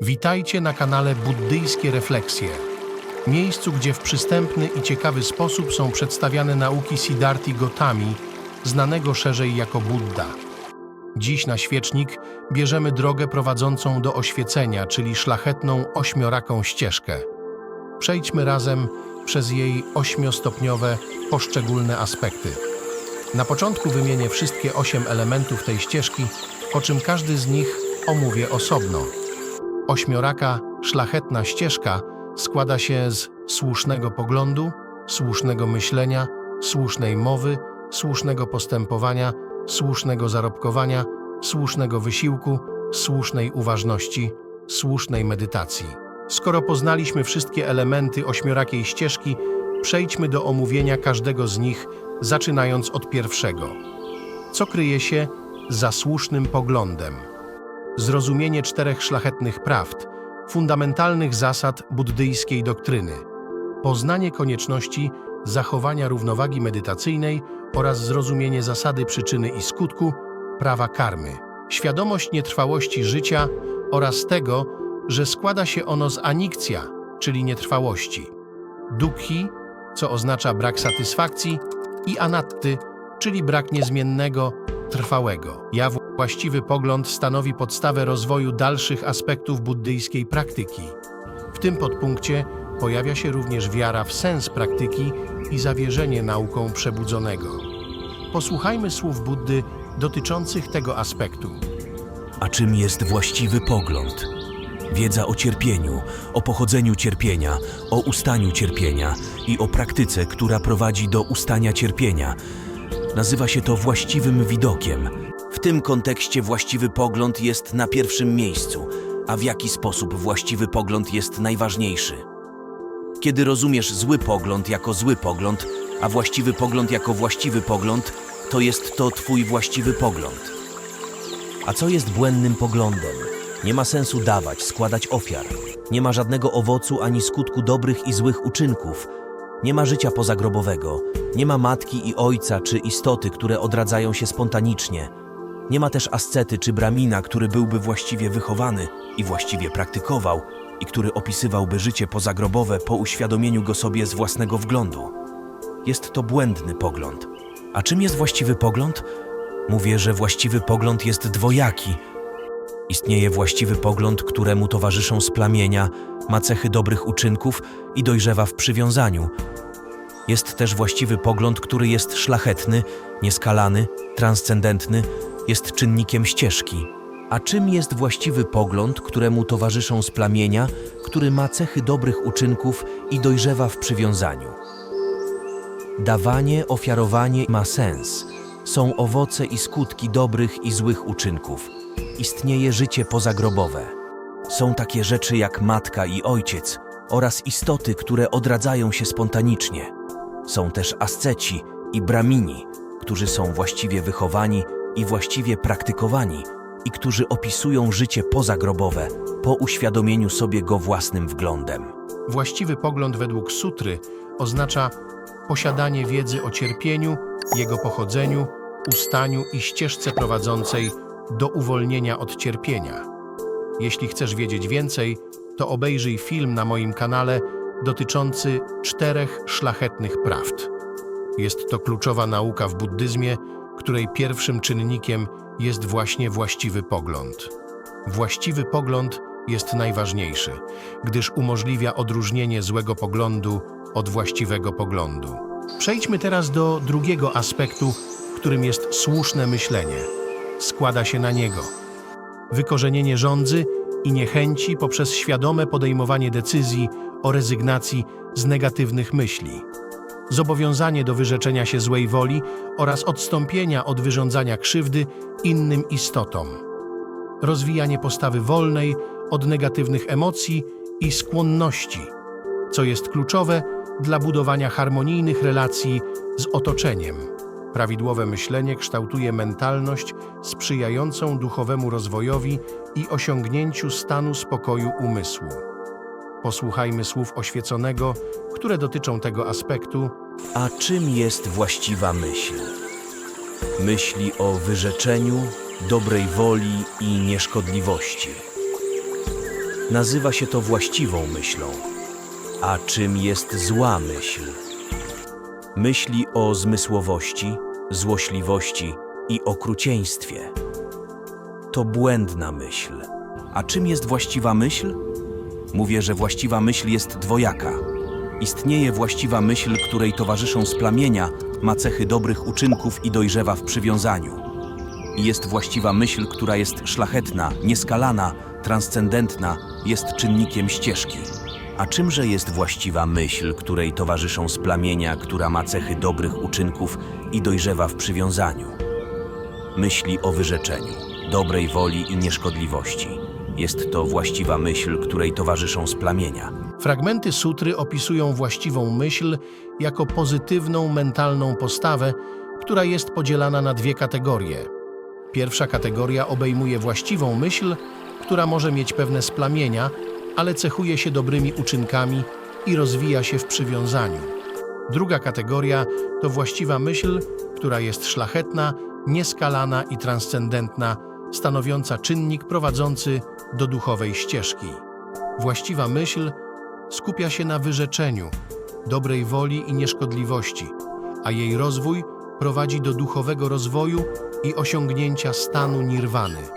Witajcie na kanale Buddyjskie Refleksje. Miejscu, gdzie w przystępny i ciekawy sposób są przedstawiane nauki Siddharthi Gautami, znanego szerzej jako Buddha. Dziś na świecznik bierzemy drogę prowadzącą do oświecenia, czyli szlachetną ośmioraką ścieżkę. Przejdźmy razem przez jej ośmiostopniowe, poszczególne aspekty. Na początku wymienię wszystkie osiem elementów tej ścieżki, po czym każdy z nich omówię osobno. Ośmioraka, szlachetna ścieżka składa się z słusznego poglądu, słusznego myślenia, słusznej mowy, słusznego postępowania, słusznego zarobkowania, słusznego wysiłku, słusznej uważności, słusznej medytacji. Skoro poznaliśmy wszystkie elementy ośmiorakiej ścieżki, przejdźmy do omówienia każdego z nich, zaczynając od pierwszego. Co kryje się za słusznym poglądem? Zrozumienie czterech szlachetnych prawd, fundamentalnych zasad buddyjskiej doktryny, poznanie konieczności zachowania równowagi medytacyjnej oraz zrozumienie zasady przyczyny i skutku, prawa karmy, świadomość nietrwałości życia oraz tego, że składa się ono z anikcja, czyli nietrwałości, dukhi, co oznacza brak satysfakcji, i anatty, czyli brak niezmiennego, trwałego. Ja właściwy pogląd stanowi podstawę rozwoju dalszych aspektów buddyjskiej praktyki. W tym podpunkcie pojawia się również wiara w sens praktyki i zawierzenie nauką przebudzonego. Posłuchajmy słów Buddy dotyczących tego aspektu. A czym jest właściwy pogląd? Wiedza o cierpieniu, o pochodzeniu cierpienia, o ustaniu cierpienia i o praktyce, która prowadzi do ustania cierpienia. Nazywa się to właściwym widokiem. W tym kontekście właściwy pogląd jest na pierwszym miejscu, a w jaki sposób właściwy pogląd jest najważniejszy? Kiedy rozumiesz zły pogląd jako zły pogląd, a właściwy pogląd jako właściwy pogląd, to jest to twój właściwy pogląd. A co jest błędnym poglądem? Nie ma sensu dawać, składać ofiar. Nie ma żadnego owocu ani skutku dobrych i złych uczynków. Nie ma życia pozagrobowego. Nie ma matki i ojca czy istoty, które odradzają się spontanicznie. Nie ma też ascety czy bramina, który byłby właściwie wychowany i właściwie praktykował i który opisywałby życie pozagrobowe po uświadomieniu go sobie z własnego wglądu. Jest to błędny pogląd. A czym jest właściwy pogląd? Mówię, że właściwy pogląd jest dwojaki. Istnieje właściwy pogląd, któremu towarzyszą splamienia, ma cechy dobrych uczynków i dojrzewa w przywiązaniu. Jest też właściwy pogląd, który jest szlachetny, nieskalany, transcendentny, jest czynnikiem ścieżki. A czym jest właściwy pogląd, któremu towarzyszą splamienia, który ma cechy dobrych uczynków i dojrzewa w przywiązaniu? Dawanie, ofiarowanie ma sens. Są owoce i skutki dobrych i złych uczynków. Istnieje życie pozagrobowe. Są takie rzeczy jak matka i ojciec oraz istoty, które odradzają się spontanicznie. Są też asceci i bramini, którzy są właściwie wychowani i właściwie praktykowani i którzy opisują życie pozagrobowe po uświadomieniu sobie go własnym wglądem. Właściwy pogląd według sutry oznacza posiadanie wiedzy o cierpieniu, jego pochodzeniu, ustaniu i ścieżce prowadzącej do uwolnienia od cierpienia. Jeśli chcesz wiedzieć więcej, to obejrzyj film na moim kanale dotyczący czterech szlachetnych prawd. Jest to kluczowa nauka w buddyzmie, której pierwszym czynnikiem jest właśnie właściwy pogląd. Właściwy pogląd jest najważniejszy, gdyż umożliwia odróżnienie złego poglądu od właściwego poglądu. Przejdźmy teraz do drugiego aspektu, którym jest słuszne myślenie. Składa się na niego. Wykorzenienie żądzy i niechęci poprzez świadome podejmowanie decyzji o rezygnacji z negatywnych myśli, zobowiązanie do wyrzeczenia się złej woli oraz odstąpienia od wyrządzania krzywdy innym istotom, rozwijanie postawy wolnej od negatywnych emocji i skłonności, co jest kluczowe dla budowania harmonijnych relacji z otoczeniem. Prawidłowe myślenie kształtuje mentalność sprzyjającą duchowemu rozwojowi i osiągnięciu stanu spokoju umysłu. Posłuchajmy słów oświeconego, które dotyczą tego aspektu. A czym jest właściwa myśl? Myśli o wyrzeczeniu, dobrej woli i nieszkodliwości. Nazywa się to właściwą myślą. A czym jest zła myśl? Myśli o zmysłowości, złośliwości i okrucieństwie. To błędna myśl. A czym jest właściwa myśl? Mówię, że właściwa myśl jest dwojaka. Istnieje właściwa myśl, której towarzyszą splamienia, ma cechy dobrych uczynków i dojrzewa w przywiązaniu. Jest właściwa myśl, która jest szlachetna, nieskalana, transcendentna, jest czynnikiem ścieżki. A czymże jest właściwa myśl, której towarzyszą splamienia, która ma cechy dobrych uczynków i dojrzewa w przywiązaniu? Myśli o wyrzeczeniu, dobrej woli i nieszkodliwości. Jest to właściwa myśl, której towarzyszą splamienia. Fragmenty sutry opisują właściwą myśl jako pozytywną mentalną postawę, która jest podzielana na dwie kategorie. Pierwsza kategoria obejmuje właściwą myśl, która może mieć pewne splamienia, ale cechuje się dobrymi uczynkami i rozwija się w przywiązaniu. Druga kategoria to właściwa myśl, która jest szlachetna, nieskalana i transcendentna, stanowiąca czynnik prowadzący do duchowej ścieżki. Właściwa myśl skupia się na wyrzeczeniu, dobrej woli i nieszkodliwości, a jej rozwój prowadzi do duchowego rozwoju i osiągnięcia stanu nirwany.